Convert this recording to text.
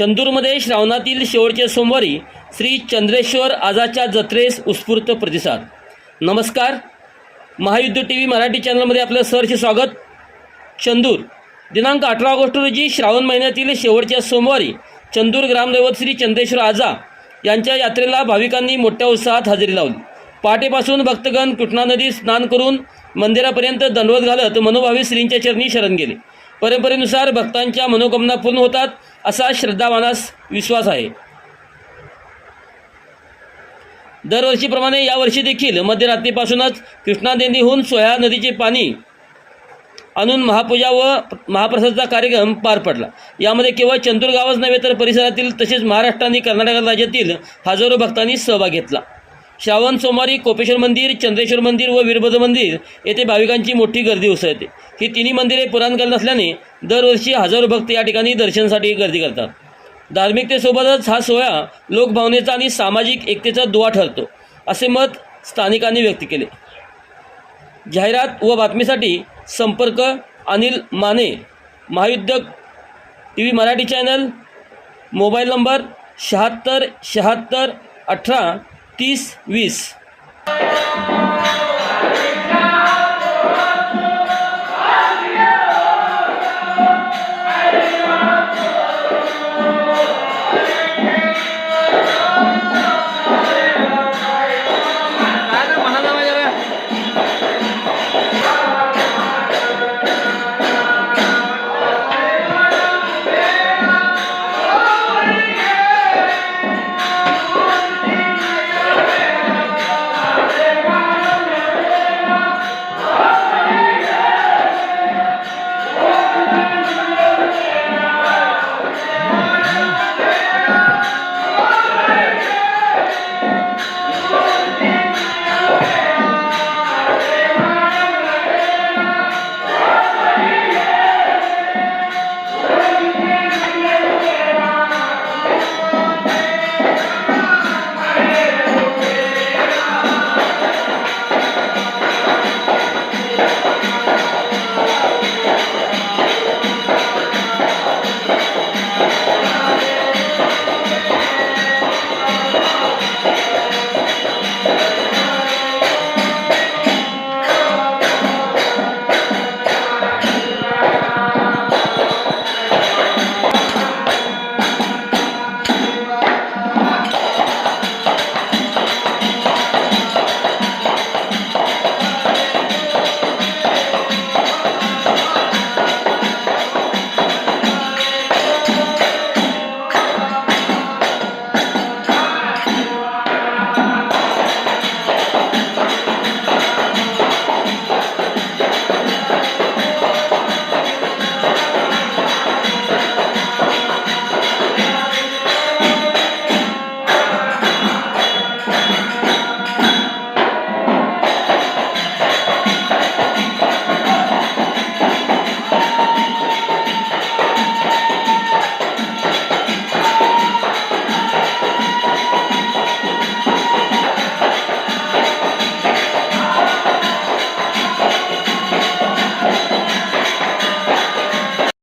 चंदूरमध्ये श्रावणातील शेवटच्या सोमवारी श्री चंद्रेश्वर आजाच्या जत्रेस उत्स्फूर्त प्रतिसाद. नमस्कार. महायुद्ध टी व्ही मराठी चॅनलमध्ये आपलं सरचे स्वागत. चंदूर दिनांक अठरा ऑगस्ट रोजी श्रावण महिन्यातील शेवटच्या सोमवारी चंदूर ग्रामदैवत श्री चंद्रेश्वर आजा यांच्या यात्रेला भाविकांनी मोठ्या उत्साहात हजेरी लावली. पहाटेपासून भक्तगण कृष्णा नदीत स्नान करून मंदिरापर्यंत दंडवत घालत मनोभावी श्रींच्या चरणी शरण गेले. परंपरेनुसार भक्तांच्या मनोकामना पूर्ण होतात असा श्रद्धावानास विश्वास आहे. दरवर्षीप्रमाणे यावर्षी देखील मध्यरात्रीपासूनच कृष्णा नदीहून सोया नदीचे पाणी आणून महापूजा व महाप्रसादचा कार्यक्रम पार पडला. यामध्ये केवळ चंदूर गावच नव्हे तर परिसरातील तसेच महाराष्ट्र आणि कर्नाटक राज्यातील हजारो भक्तांनी सहभाग घेतला. श्रावण सोमवारी कोपेश्वर मंदिर चंद्रेश्वर मंदिर व वीरभद्र मंदिर येथे भाविकांची मोठी गर्दी उसळते. ही तिन्ही मंदिरे पुराणकालीन असल्याने दरवर्षी हजारो भक्त या ठिकाणी दर्शनासाठी गर्दी करतात. धार्मिकतेसोबतच हा सोहळा लोकभावनेचा आणि सामाजिक एकतेचा दुवा ठरतो असे मत स्थानिकांनी व्यक्त केले. जाहिरात व बातमीसाठी संपर्क अनिल माने महायुद्ध T V Marathi channel mobile number शहात्तर शहात्तर अठरा 30 weeks.